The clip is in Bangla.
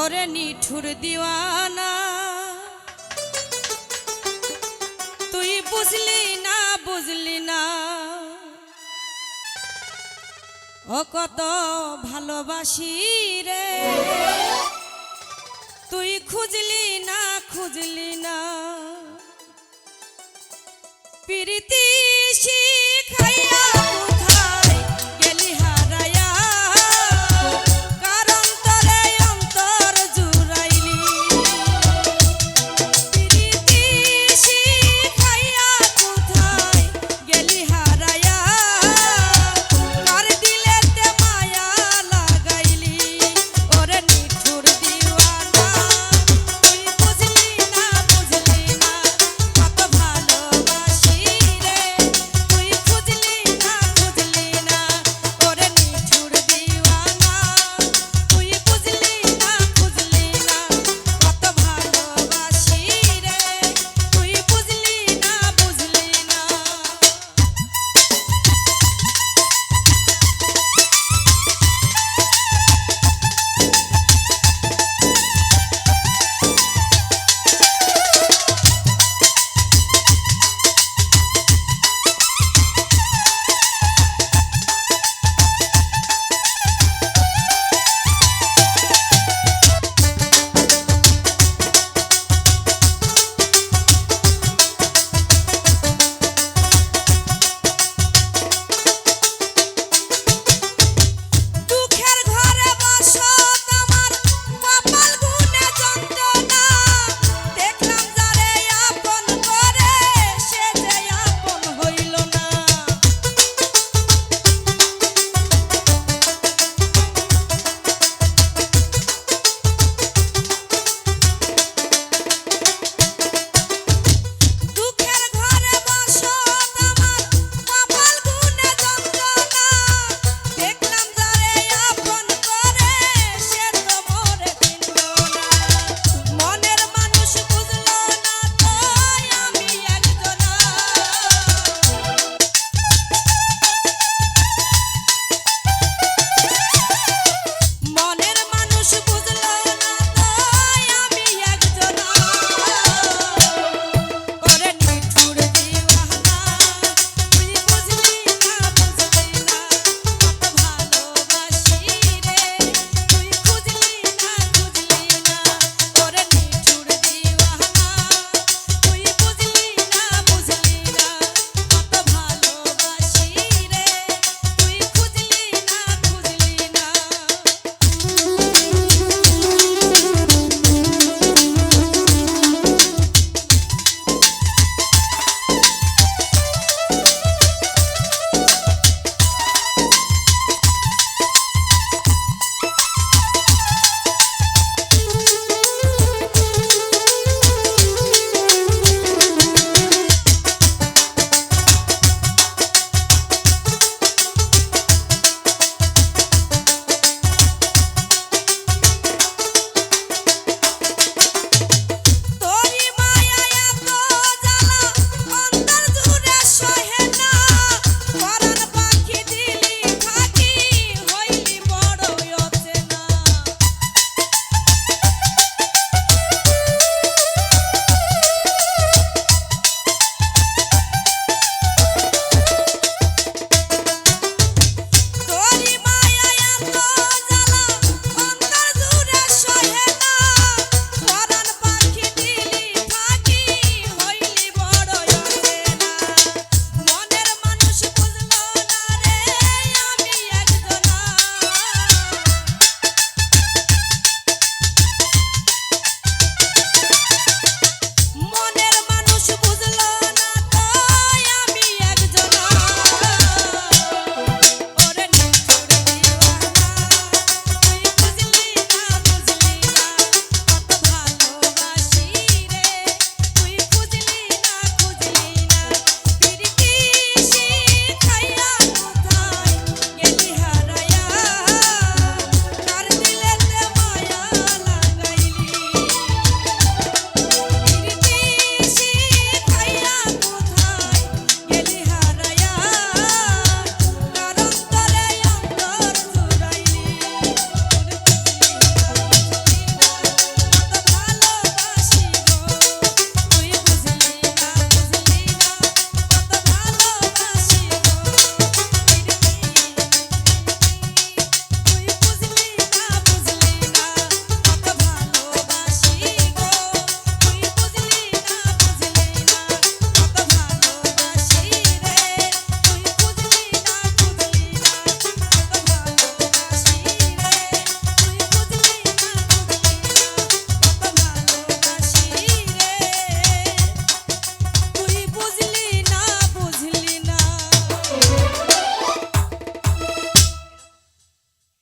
ওরে নিঠুর দিওয়ানা, তুই বুঝলি না বুঝলি না। ও কত ভালোবাসি রে, তুই খুঁজলি না খুঁজলি না। প্রীতি